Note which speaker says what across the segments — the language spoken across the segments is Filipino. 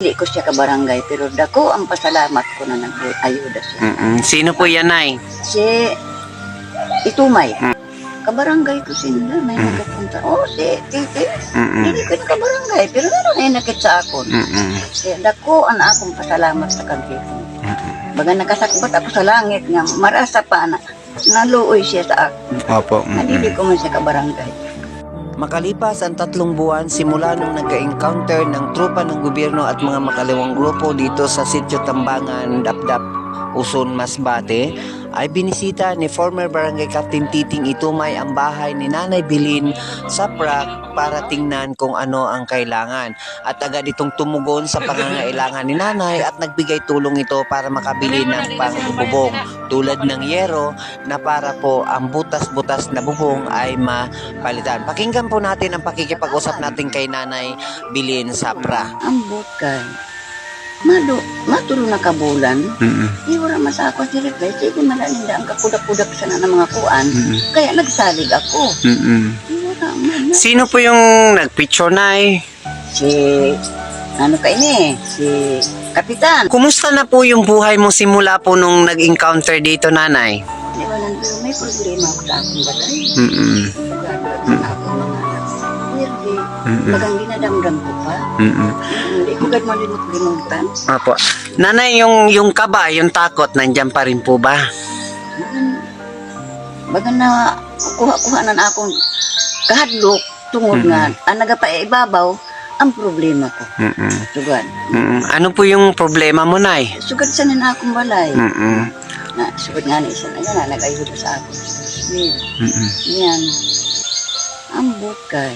Speaker 1: Hindi ko siya kabarangay, pero dako ang pasalamat ko na nag-ayuda siya.
Speaker 2: Mm-mm. Sino po yan, Nay?
Speaker 1: Si Itumay.
Speaker 2: Mm.
Speaker 1: Kabarangay ko sila, may
Speaker 2: Mm.
Speaker 1: nagkapunta. Oh, si Titi.
Speaker 2: Mm-mm.
Speaker 1: Hindi ko na kabarangay, pero naroon ay nakit sa akon.
Speaker 2: Mm-mm.
Speaker 1: Kaya dako ang akong pasalamat sa.
Speaker 2: Mm-mm.
Speaker 1: Baga nakasakbat ako sa langit nga marasa pa na naluoy siya sa ako.
Speaker 2: Opo.
Speaker 1: Nadili ko man siya kabarangay.
Speaker 3: Makalipas ang tatlong buwan simula nung nagka-encounter ng tropa ng gobyerno at mga makaliwang grupo dito sa Sitio Tambangan, Dapdap, Uson, Masbate, ay binisita ni former Barangay Captain Titing Itumay ang bahay ni Nanay Bilin sa Prac para tingnan kung ano ang kailangan. At agad itong tumugon sa pangangailangan ni Nanay at nagbigay tulong ito para makabili ng pangbubong tulad ng yero na para po ang butas-butas na bubong ay mapalitan. Pakinggan po natin ang pakikipag-usap natin kay Nanay Bilin Sapra.
Speaker 1: Ang bukay. Mado, matulo na kabulan.
Speaker 2: Mm-mm.
Speaker 1: Di wala masako si Repay. Sige malalinda ang kakudak-kudak sana ng mga kuan.
Speaker 2: Mm-mm.
Speaker 1: Kaya nagsalig ako.
Speaker 2: Mm-mm.
Speaker 1: Di wala man.
Speaker 2: Sino po yung nagpicture, Nay?
Speaker 1: Si, ano ka ini? Si Kapitan.
Speaker 2: Kumusta na po yung buhay mo simula po nung nag-encounter dito, Nanay?
Speaker 1: Di nandun, may problema ako sa akong. Gagawin sa akong mga anak. Hindi.
Speaker 2: Mm-mm.
Speaker 1: Bagang dinadamdam ko pa.
Speaker 2: Mm-mm.
Speaker 1: Hindi ko gad malimot-limutan.
Speaker 2: Opo. Nanay, yung, yung kaba, yung takot, nandyan pa rin po ba?
Speaker 1: Baga na kuha-kuha na akong kahadlok tungod nga ang nagapaibabaw ang problema ko.
Speaker 2: Mm-mm.
Speaker 1: Sugad.
Speaker 2: Mm-mm. Ano po yung problema mo, Nay?
Speaker 1: Sugad sa na akong balay.
Speaker 2: Mm-mm.
Speaker 1: Na, sugad nga na isa na yan na nag-ayuda sa ako. Smil.
Speaker 2: Mm-mm.
Speaker 1: Yan. Ang bukay.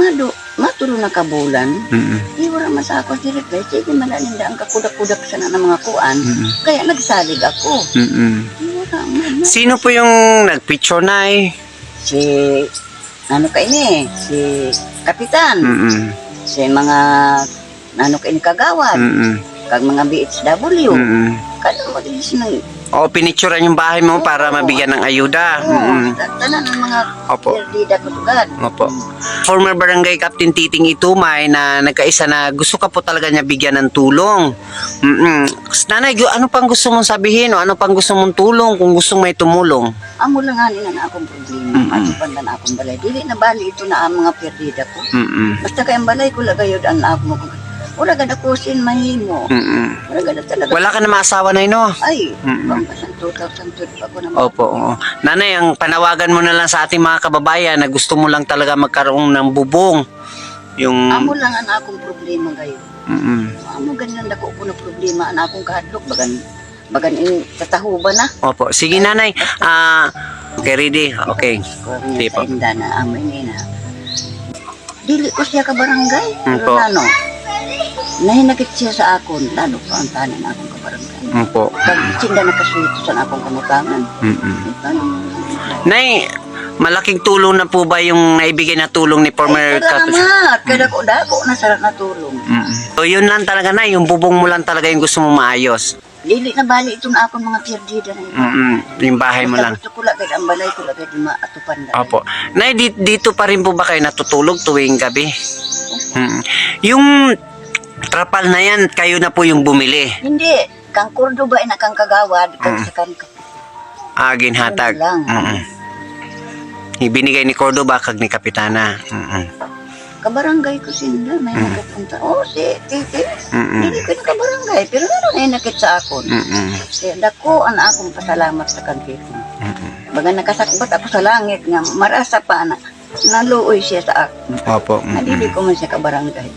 Speaker 1: Mado, matulo na kabulan.
Speaker 2: Mm-mm.
Speaker 1: Di wala masako si Repay. Sige malalinda ang kakudak-kudak sana ng mga kuan.
Speaker 2: Mm-mm.
Speaker 1: Kaya nagsalig ako. Di wala man.
Speaker 2: Sino po yung nagpicture, Nay?
Speaker 1: Si, ano ka ini? Si Kapitan.
Speaker 2: Mm-mm.
Speaker 1: Si mga, ano ka ini kagawad.
Speaker 2: Mm-mm.
Speaker 1: Kag mga BHW.
Speaker 2: Mm-mm.
Speaker 1: Kaya mo din sinang
Speaker 2: O, pinicturean yung bahay mo para mabigyan ng ayuda.
Speaker 1: Ta- tanan ng mga
Speaker 2: Opo.
Speaker 1: perdida ko.
Speaker 2: Opo. Former Barangay Captain Titing Itumay na nagkaisa na gusto ka po talaga niya bigyan ng tulong. Mm-mm. Nanay, gu- ano pang gusto mong sabihin o ano pang gusto mong tulong kung gustong may tumulong?
Speaker 1: Amo lang nga na akong problema. Atupan na akong balay. Dili na bali ito na ang mga perdida ko.
Speaker 2: Mm-mm.
Speaker 1: Basta kayang balay ko lagayod ang ako mo. Wala ka na kusin mahimo.
Speaker 2: Mm-mm.
Speaker 1: Wala ka na talaga.
Speaker 2: Wala ka na maasawa na no?
Speaker 1: Ay,
Speaker 2: Mm-mm.
Speaker 1: bang pasang 2012 pa ako na
Speaker 2: Opo. oo. Nanay, ang panawagan mo na lang sa ating mga kababayan na gusto mo lang talaga magkaroon ng bubong. Yung...
Speaker 1: Amo lang ang akong problema gayon.
Speaker 2: Mm-mm.
Speaker 1: Amo ganyan dako ko na problema ang akong kahadlok bagan bagan in tatahuban na.
Speaker 2: Opo. Sige, nanay. Ah... okay, ready? Okay.
Speaker 1: Ko
Speaker 2: Di
Speaker 1: niya
Speaker 2: po.
Speaker 1: sa inda na amoy ni na. Dili ko siya ka barangay.
Speaker 2: Mm po.
Speaker 1: ano, nahinagit siya sa akon. Lalo pa ang tanan akong kabarangay.
Speaker 2: Opo.
Speaker 1: Pag sinda nakaswito sa akong kamutangan.
Speaker 2: Mm-mm. Nay, malaking tulong na po ba yung naibigay na tulong ni former
Speaker 1: Ay, salamat. Kada ko dako na sarap na tulong.
Speaker 2: Mm. So yun lang talaga na, yung bubong mo lang talaga yung gusto mo maayos.
Speaker 1: Dili na bali ito na akong mga pierdida na ito.
Speaker 2: Mm-mm. Yung bahay mo lang.
Speaker 1: Gusto ko lagay ang balay ko lagay di maatupan na.
Speaker 2: Opo. Nay, di- dito pa rin po ba kayo natutulog tuwing gabi? Mm. Yung trapal na yan, kayo na po yung bumili.
Speaker 1: Hindi. Kang Cordoba ay nakang kagawad. Kang
Speaker 2: Mm.
Speaker 1: sa kang
Speaker 2: Ah, ginhatag.
Speaker 1: Ano lang.
Speaker 2: Mm-mm. Ibinigay ni Cordoba kag ni Kapitana. Mm-mm.
Speaker 1: kabarangay ko sinda. May
Speaker 2: Mm.
Speaker 1: nagkapunta. Oh, si Titi.
Speaker 2: Mm-mm.
Speaker 1: Hindi ko kabarangay. Pero naroon ay nakit sa akon.
Speaker 2: Mm-mm.
Speaker 1: Kaya dako ang akong pasalamat sa kanila.
Speaker 2: Mm-mm.
Speaker 1: Baga nakasakbat ako sa langit nga marasa pa na naluoy siya sa ako.
Speaker 2: Opo.
Speaker 1: Nadili
Speaker 2: Mm-mm.
Speaker 1: ko man siya kabarangay.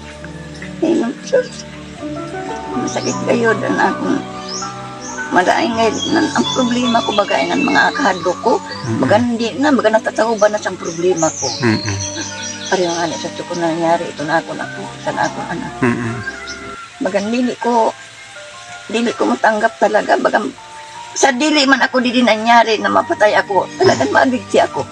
Speaker 1: Eh, nung sus, masakit kayo dan akong madaing ngayon, nan- ang problema ko bagay ng mga kahadlo ko, baga hindi na, baga natatahuban na sa problema ko.
Speaker 2: Mm-mm.
Speaker 1: Pareho nga sa ko nangyari, ito na ako na ako, sa na ako anak.
Speaker 2: Mm-mm.
Speaker 1: Baga dili ko, dili ko matanggap talaga, baga sa dili man ako di din nangyari na mapatay ako, talagang maabigti ako.